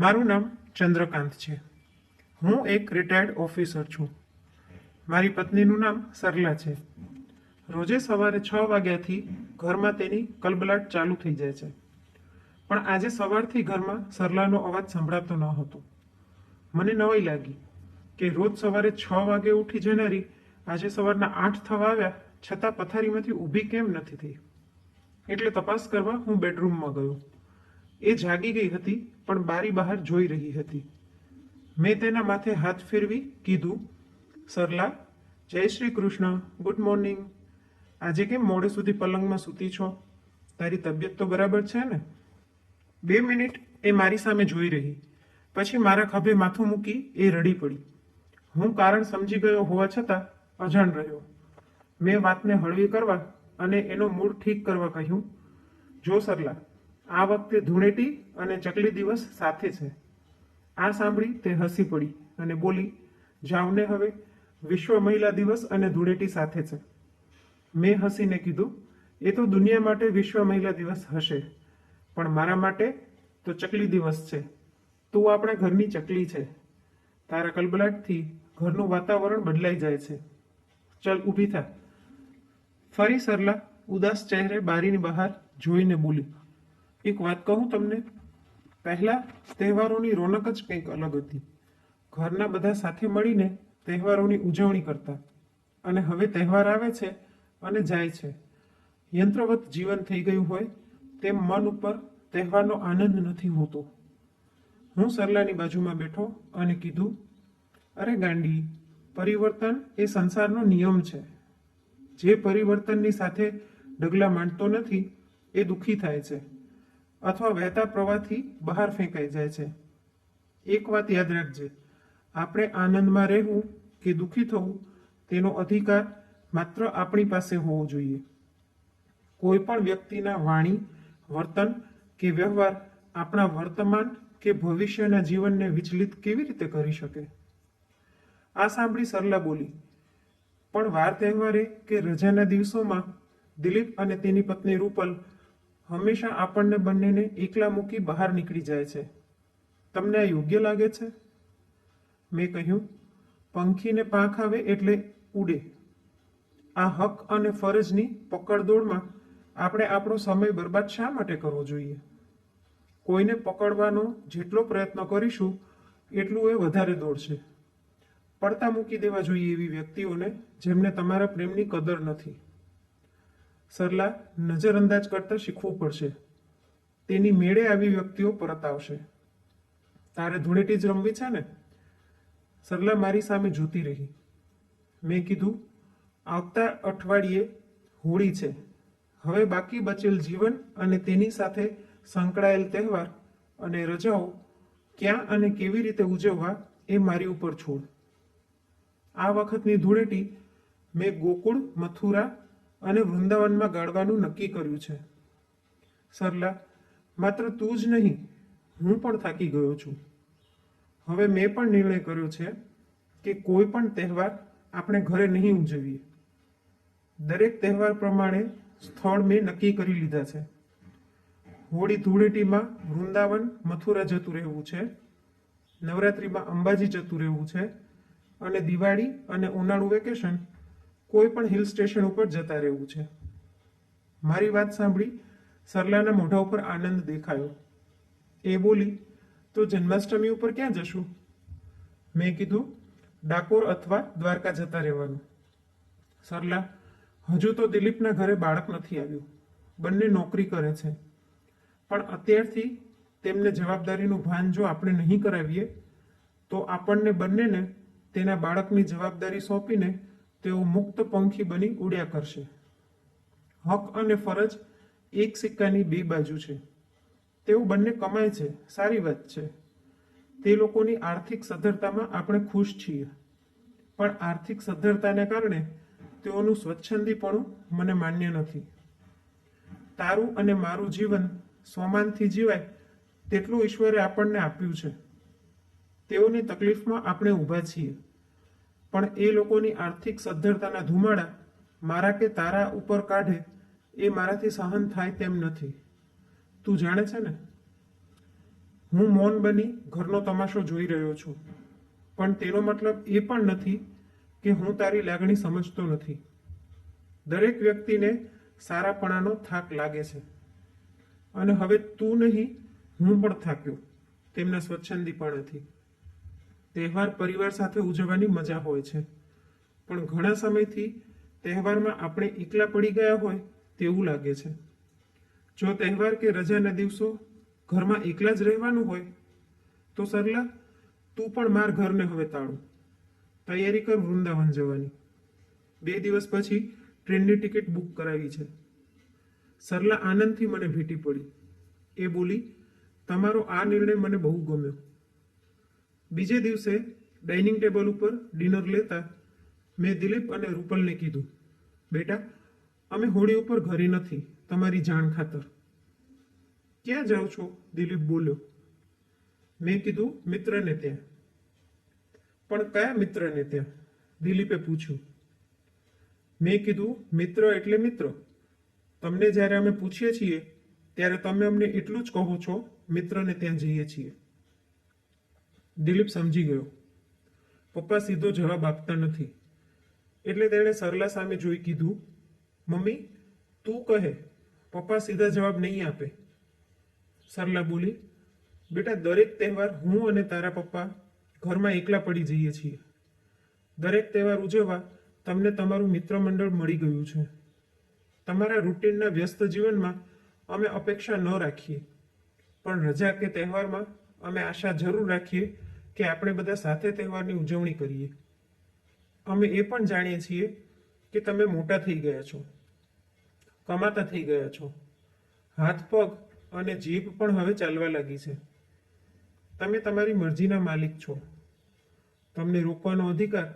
મારું નામ ચંદ્રકાંત છે. હું એક રિટાયર્ડ ઓફિસર છું. મારી પત્નીનું નામ સરલા છે. રોજે સવારે છ વાગ્યાથી ઘરમાં તેની કલબલાટ ચાલુ થઈ જાય છે. પણ આજે સવારથી ઘરમાં સરલાનો અવાજ સંભળાતો ન હતો. મને નવાઈ લાગી કે રોજ સવારે છ વાગે ઉઠી જનારી આજે સવારના આઠ થવા આવ્યા છતાં પથારીમાંથી ઊભી કેમ નથી થઈ? એટલે તપાસ કરવા હું બેડરૂમમાં ગયો. એ જાગી ગઈ હતી, પણ બારી બહાર જોઈ રહી હતી. મેં તેના માથે હાથ ફેરવી કીધું, સરલા, જય શ્રી કૃષ્ણ, ગુડ મોર્નિંગ. આજે કેમ મોડે સુધી પલંગમાં સૂતી છો? તારી તબિયત તો બરાબર છે ને? બે મિનિટ એ મારી સામે જોઈ રહી, પછી મારા ખભે માથું મૂકી એ રડી પડી. હું કારણ સમજી ગયો હોવા છતાં અજાણ રહ્યો. મેં વાતને હળવી કરવા અને એનો મૂડ ઠીક કરવા કહ્યું, જો સરલા આ વખતે ધૂળેટી અને ચકલી દિવસ સાથે છે. આ સાંભળી તે હસી પડી અને બોલી, જાવને હવે વિશ્વ મહિલા દિવસ અને ધૂળેટી સાથે છે. મેં હસીને કીધું, એ તો દુનિયા માટે વિશ્વ મહિલા દિવસ હશે, પણ મારા માટે તો ચકલી દિવસ છે. તું આપણા ઘરની ચકલી છે. તારા કલબલાટથી ઘરનું વાતાવરણ બદલાઈ જાય છે. ચલ ઊભી થા. ફરી સરલા ઉદાસ ચહેરે બારીની બહાર જોઈને બોલી એક વાત કહું તમને? પહેલા તહેવારોની રોનક જ કંઈક અલગ હતી. ઘરના બધા સાથે મળીને તહેવારોની ઉજવણી કરતા. અને હવે તહેવાર આવે છે અને જાય છે. યંત્રવત જીવન થઈ ગયું હોય તેમ મન ઉપર તહેવારનો આનંદ નથી હોતો. હું સરલાની બાજુમાં બેઠો અને કીધું, અરે ગાંડી, પરિવર્તન એ સંસારનો નિયમ છે. જે પરિવર્તનની સાથે ડગલા માંડતો નથી, એ દુઃખી થાય છે. અથવા વહેતા પ્રવાહથી બહાર ફેંકાઈ જાય છે. એક વાત યાદ રાખજે. આપણે આનંદમાં રહેવું કે દુઃખી થવું, તેનો અધિકાર માત્ર આપણી પાસે હોવો જોઈએ. કોઈ પણ વ્યક્તિના વાણી, વર્તન કે વ્યવહાર આપણા વર્તમાન કે ભવિષ્યના જીવનને વિચલિત કેવી રીતે કરી શકે? આ સાંભળી સરલા બોલી. પણ વાર તહેવારે કે રજાના દિવસોમાં દિલીપ અને તેની પત્ની રૂપલ હંમેશા આપણને બંનેને એકલા મૂકી બહાર નીકળી જાય છે. તમને આ યોગ્ય લાગે છે? મેં કહ્યું, પંખીને પાંખ આવે એટલે ઉડે. આ હક અને ફરજની પકડદોડમાં આપણે આપણો સમય બરબાદ શા માટે કરવો જોઈએ? કોઈને પકડવાનો જેટલો પ્રયત્ન કરીશું, એટલું એ વધારે દોડશે. પડતા મૂકી દેવા જોઈએ એવી વ્યક્તિઓને જેમને તમારા પ્રેમની કદર નથી. સરલા નજરઅંદાજ કરતા શીખવું પડશે. તેની મેળે આવી વ્યક્તિઓ પરત આવશે. તારે ધૂળેટી જ રમવી છે ને? સરલા મારી સામે જોતી રહી. મેં કીધું, આવતા અઠવાડિયે હોળી છે. હવે બાકી બચેલ જીવન અને તેની સાથે સંકળાયેલ તહેવાર અને રજાઓ ક્યાં અને કેવી રીતે ઉજવવા એ મારી ઉપર છોડ. આ વખતની ધૂળેટી મેં ગોકુળ, મથુરા અને વૃંદાવનમાં ગાળવાનું નક્કી કર્યું છે. સરલા, માત્ર તું જ નહીં, હું પણ થાકી ગયો છું. હવે મેં પણ નિર્ણય કર્યો છે કે કોઈ પણ તહેવાર આપણે ઘરે નહીં ઉજવીએ. દરેક તહેવાર પ્રમાણે સ્થળ મેં નક્કી કરી લીધા છે. હોળી ધૂળેટીમાં વૃંદાવન મથુરા જતું રહેવું છે, નવરાત્રિમાં અંબાજી જતું રહેવું છે અને દિવાળી અને ઉનાળુ વેકેશન કોઈ પણ હિલ સ્ટેશન ઉપર જતા રહેવું છે. મારી વાત સાંભળી સરલાના મોઢા ઉપર આનંદ દેખાયો. એ બોલી, તો જન્માષ્ટમી ઉપર ક્યાં જશું? મેં કીધું, ડાકોર અથવા દ્વારકા જતા રહેવાનું. સરલા, હજુ તો દિલીપના ઘરે બાળક નથી આવ્યું. બંને નોકરી કરે છે. પણ અત્યારથી તેમને જવાબદારીનું ભાન જો આપણે નહીં કરાવીએ, તો આપણને બંનેને તેના બાળકની જવાબદારી સોંપીને તેઓ મુક્ત પંખી બની ઉડ્યા કરશે. હક અને ફરજ એક સિક્કાની બે બાજુ છે. તેઓ બંને કમાય છે, સારી વાત છે. તે લોકોની આર્થિક સદ્ધરતામાં આપણે ખુશ છીએ. પણ આર્થિક સદ્ધરતાને કારણે તેઓનું સ્વચ્છંદીપણું મને માન્ય નથી. તારું અને મારું જીવન સ્વમાનથી જીવાય તેટલું ઈશ્વરે આપણને આપ્યું છે. તેઓની તકલીફમાં આપણે ઊભા છીએ. પણ એ લોકોની આર્થિક સદ્ધરતાના ધુમાડા મારા કે તારા ઉપર કાઢે એ મારાથી સહન થાય તેમ નથી. તું જાણે છે ને? હું મૌન બની ઘરનો તમાશો જોઈ રહ્યો છું. પણ તેનો મતલબ એ પણ નથી કે હું તારી લાગણી સમજતો નથી. દરેક વ્યક્તિને સારાપણાનો થાક લાગે છે. અને હવે તું નહીં, હું પણ થાક્યો. તેમના સ્વચ્છંદીપણાથી. તહેવાર પરિવાર સાથે ઉજવવાની મજા હોય છે. પણ ઘણા સમયથી તહેવારમાં આપણે એકલા પડી ગયા હોય તેવું લાગે છે. જો તહેવાર કે રજાના દિવસો ઘરમાં એકલા જ રહેવાનું હોય, તો સરલા, તું પણ માર ઘરને હવે તાળું. તૈયારી કર વૃંદાવન જવાની. બે દિવસ પછી ટ્રેનની ટિકિટ બુક કરાવી છે. સરલા આનંદથી મને ભેટી પડી. એ બોલી, તમારો આ નિર્ણય મને બહુ ગમ્યો. બીજે દિવસે ડાઇનિંગ ટેબલ ઉપર ડિનર લેતા મેં દિલીપ અને રૂપલને કીધું, બેટા, અમે હોળી ઉપર ઘરે નથી, તમારી જાણ ખાતર. ક્યાં જાઓ છો? દિલીપ બોલ્યો. મેં કીધું, મિત્રને ત્યાં. પણ કયા મિત્રને ત્યાં? દિલીપે પૂછ્યું. મેં કીધું, મિત્ર એટલે મિત્ર. તમને જ્યારે અમે પૂછીએ છીએ, ત્યારે તમે અમને એટલું જ કહો છો, મિત્રને ત્યાં જઈએ છીએ. દિલીપ સમજી ગયો. પપ્પા સીધો જવાબ આપતા નથી. એટલે તેણે સરલા સામે જોઈ કીધું, મમ્મી, તું કહે, પપ્પા સીધા જવાબ નહીં આપે. સરલા બોલી, બેટા, દરેક તહેવાર હું અને તારા પપ્પા ઘરમાં એકલા પડી જઈએ છીએ. દરેક તહેવાર ઉજવવા તમને તમારું મિત્ર મંડળ મળી ગયું છે. તમારા રૂટીનના વ્યસ્ત જીવનમાં અમે અપેક્ષા ન રાખીએ. પણ રજા કે તહેવારમાં અમે આશા જરૂર રાખીએ કે આપણે બધા સાથે તહેવારની ઉજવણી કરીએ. અમે એ પણ જાણીએ છીએ કે તમે મોટા થઈ ગયા છો, કમાતા થઈ ગયા છો, હાથ પગ અને જીભ પણ હવે ચાલવા લાગી છે. તમે તમારી મરજીના માલિક છો. તમને રોકવાનો અધિકાર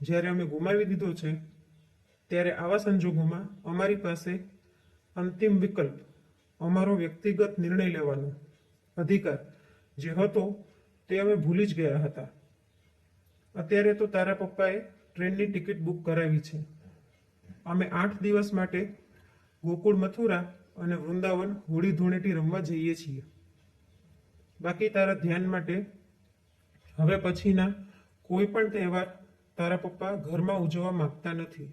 જ્યારે અમે ગુમાવી દીધો છે, ત્યારે આવા સંજોગોમાં અમારી પાસે અંતિમ વિકલ્પ, અમારો વ્યક્તિગત નિર્ણય લેવાનો અધિકાર જે હતો તે અમે ભૂલી જ ગયા હતા. અત્યારે તો તારા પપ્પાએ ટ્રેનની ટિકિટ બુક કરાવી છે. અમે આઠ દિવસ માટે ગોકુળ, મથુરા અને વૃંદાવન હોળી ધૂળેટી રમવા જઈએ છીએ. બાકી તારા ધ્યાન માટે હવે પછીના કોઈ પણ તહેવાર તારા પપ્પા ઘરમાં ઉજવવા માંગતા નથી.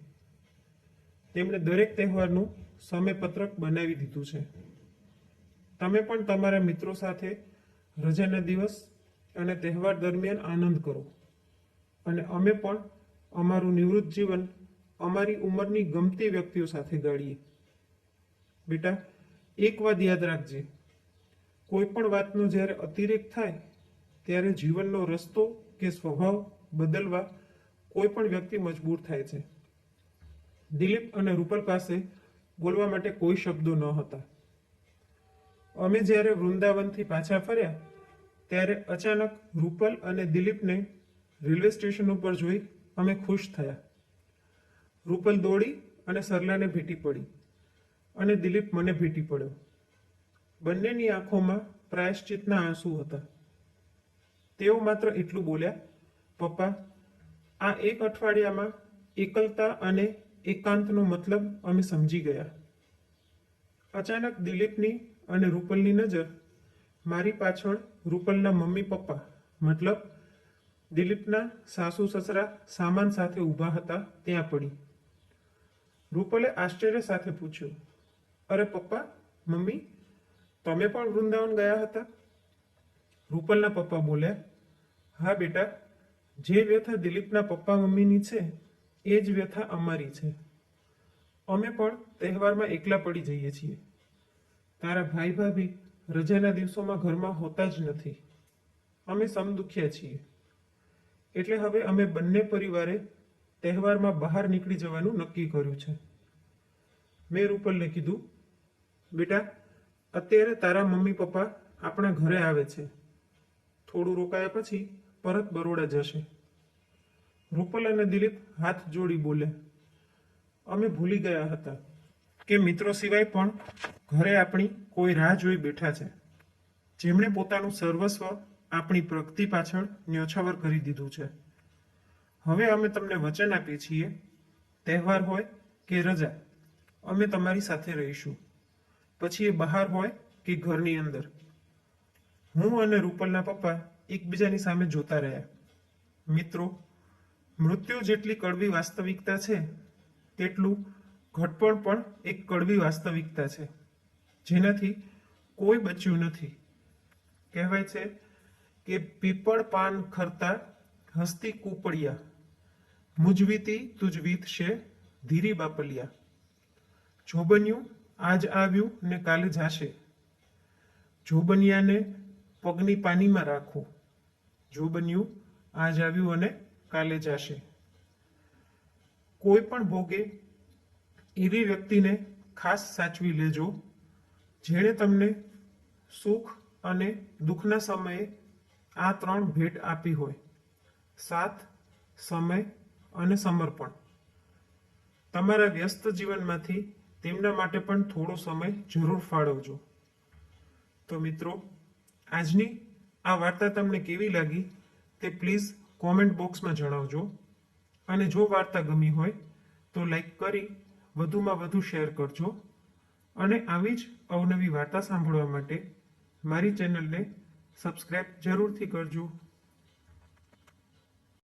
તેમણે દરેક તહેવારનું સમયપત્રક બનાવી દીધું છે. તમે પણ તમારા મિત્રો સાથે રજાના દિવસ અને તહેવાર દરમિયાન આનંદ કરો. અને અમે પણ અમારું નિવૃત્ત જીવન અમારી ઉંમરની ગમતી વ્યક્તિઓ સાથે ગાળીએ. બેટા, એક વાત યાદ રાખજે. કોઈ પણ વાતનો જ્યારે અતિરેક થાય, ત્યારે જીવનનો રસ્તો કે સ્વભાવ બદલવા કોઈ પણ વ્યક્તિ મજબૂર થાય છે. દિલીપ અને રૂપલ પાસે બોલવા માટે કોઈ શબ્દો ન હતા. અમે જ્યારે વૃંદાવનથી પાછા ફર્યા ત્યારે અચાનક રૂપલ અને દિલીપને રેલવે સ્ટેશન ઉપર જોઈ અમે ખુશ થયા. રૂપલ દોડી અને સરલાને ભેટી પડી અને દિલીપ મને ભેટી પડ્યો. બંનેની આંખોમાં પ્રાયશ્ચિતના આંસુ હતા. તેઓ માત્ર એટલું બોલ્યા, પપ્પા, આ એક અઠવાડિયામાં એકલતા અને એકાંતનો મતલબ અમે સમજી ગયા. અચાનક દિલીપની અને રૂપલની નજર મારી પાછળ રૂપલના મમ્મી પપ્પા, મતલબ દિલીપના સાસુ સસરા સામાન સાથે ઊભા હતા, ત્યાં પડી. રૂપલે આશ્ચર્ય સાથે પૂછ્યું, અરે પપ્પા, મમ્મી, તમે પણ વૃંદાવન ગયા હતા? રૂપલના પપ્પા બોલ્યા, હા બેટા, જે વ્યથા દિલીપના પપ્પા મમ્મીની છે, એ જ વ્યથા અમારી છે. અમે પણ તહેવારમાં એકલા પડી જઈએ છીએ. તારા ભાઈ ભાભી રજાના દિવસોમાં ઘરમાં હોતા જ નથી. અમે સમદુખ્યા છીએ. એટલે હવે અમે બંને પરિવારે તહેવારમાં બહાર નીકળી જવાનું નક્કી કર્યું છે. મેં રૂપલને કીધું, બેટા, અત્યારે તારા મમ્મી પપ્પા આપણા ઘરે આવે છે. થોડું રોકાયા પછી પરત બરોડા જશે. રૂપલ અને દિલીપ હાથ જોડી બોલે અમે ભૂલી ગયા હતા. કે મિત્રો સિવાય પણ ઘરે આપણી કોઈ રાહ જોઈ બેઠા છે. જેમણે પોતાનું સર્વસ્વ આપણી પ્રગતિ પાછળ ન્યોછાવર કરી દીધું છે. હવે અમે તમને વચન આપીએ છીએ. તહેવાર હોય કે રજા, અમે તમારી સાથે રહીશું. પછી એ બહાર હોય કે ઘરની અંદર. હું અને રૂપલના પપ્પા એકબીજાની સામે જોતા રહ્યા. મિત્રો, મૃત્યુ જેટલી કડવી વાસ્તવિકતા છે, તેટલું ઘટપણ પણ એક કડવી વાસ્તવિકતા છે. જેનાથી કોઈ બચ્યું નથી. કહેવાય છે કે પીપળ પાન ખરતા હસ્તી કૂપડિયા મુજવીતી તુજવીત છે ધીરી બાપલિયા. જો બન્યું આજ આવ્યું ને કાલે જાશે. જો બન્યાને પગની પાનીમાં રાખો. જો બન્યું આજ આવ્યું અને કાલે જાશે. કોઈ પણ ભોગે એવી વ્યક્તિને ખાસ સાચવી લેજો, જેણે તમને સુખ અને દુઃખના સમયે આ ત્રણ ભેટ આપી હોય. સાથ સમય અને સમર્પણ. તમારા વ્યસ્ત જીવનમાંથી તેમના માટે પણ થોડો સમય જરૂર ફાળવજો. તો મિત્રો, આજની આ વાર્તા તમને કેવી લાગી તે પ્લીઝ કોમેન્ટ બોક્સમાં જણાવજો. અને જો વાર્તા ગમી હોય તો લાઈક કરી વધુમાં વધુ શેર કરજો. અને આવી જ અવનવી વાર્તા સાંભળવા માટે મારી ચેનલને સબસ્ક્રાઈબ જરૂરથી કરજો.